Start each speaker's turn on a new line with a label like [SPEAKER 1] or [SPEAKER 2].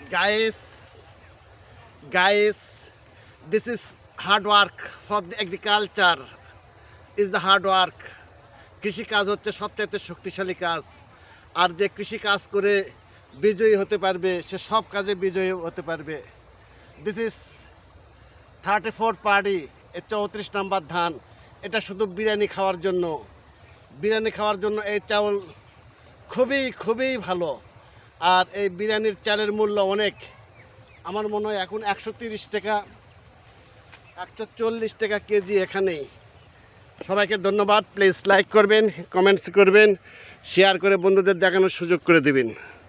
[SPEAKER 1] guys guys, this is hard work for the agriculture. Is the hard work. কৃষি কাজ হচ্ছে সবচাইতে শক্তিশালী কাজ। আর যে কৃষি কাজ করে বিজয়ী হতে পারবে, সে সব কাজে বিজয়ী হতে পারবে। This is thirty four party এ চৌত্রিশ নাম্বার ধান। এটা শুধু বিরিয়ানি খাওয়ার জন্য। বিরিয়ানি খাওয়ার জন্য এই চাউল খুবই খুবই ভালো। আর এই বিরিয়ানির চালের মূল্য অনেক। আমার মনে হয় এখন একশো তিরিশ টাকা, একশো চল্লিশ টাকা কেজি এখানেই। সবাইকে ধন্যবাদ। প্লিজ লাইক করবেন কমেন্টস করবেন শেয়ার করে বন্ধুদের দেখানোর সুযোগ করে দেবেন।